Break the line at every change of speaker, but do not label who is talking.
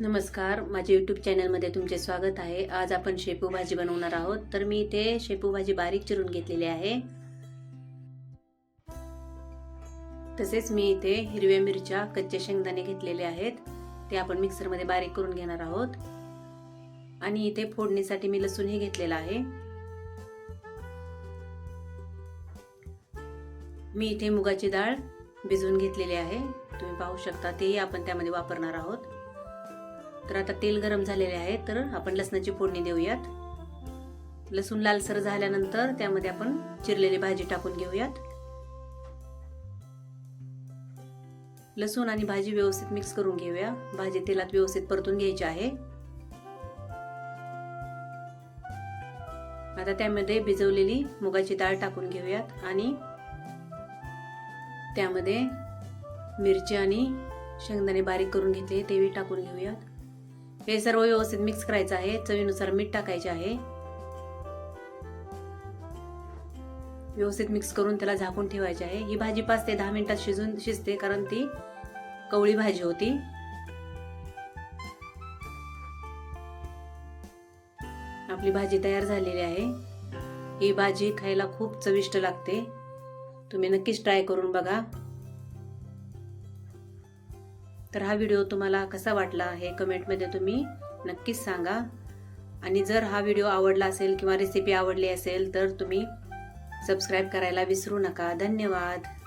नमस्कार. माझे यूट्यूब चॅनलमध्ये तुमचे स्वागत आहे. आज आपण शेपू भाजी बनवणार आहोत. तर मी इथे शेपू भाजी बारीक चिरून घेतलेली आहे. तसेच मी इथे हिरव्या मिरच्या कच्चे शेंगदाणे घेतलेले आहेत. ते आपण मिक्सरमध्ये बारीक करून घेणार आहोत. आणि इथे फोडणीसाठी मी लसूणही घेतलेला आहे. मी इथे मुगाची डाळ भिजवून घेतलेली आहे. तुम्ही पाहू शकता तेही आपण त्यामध्ये वापरणार आहोत. तर आता तेल गरम झालेले आहे तर आपण लसणाची फोडणी देऊयात. लसूण लालसर झाल्यानंतर त्यामध्ये आपण चिरलेली भाजी टाकून घेऊयात. लसूण आणि भाजी व्यवस्थित मिक्स करून घेऊया. भाजी तेलात व्यवस्थित परतून घ्यायची आहे. आता त्यामध्ये भिजवलेली मुगाची डाळ टाकून घेऊयात आणि त्यामध्ये मिरची आणि शेंगदाणे बारीक करून घेतले तेही टाकून घेऊयात. हे सर्व व्यवस्थित मिक्स करायचं आहे. चवीनुसार मीठ टाकायचे आहे. व्यवस्थित मिक्स करून त्याला झाकून ठेवायचे आहे. ही भाजी पाच ते दहा मिनिटात शिजून शिजते कारण ती कवळी भाजी होती. आपली भाजी तयार झालेली आहे. ही भाजी खायला खूप चविष्ट लागते. तुम्ही नक्कीच ट्राय करून बघा. तर हा व्हिडिओ तुम्हाला कसा वाटला हे कमेंटमध्ये तुम्ही नक्कीच सांगा. आणि जर हा व्हिडिओ आवडला असेल किंवा रेसिपी आवडली असेल तर तुम्ही सबस्क्राईब करायला विसरू नका. धन्यवाद.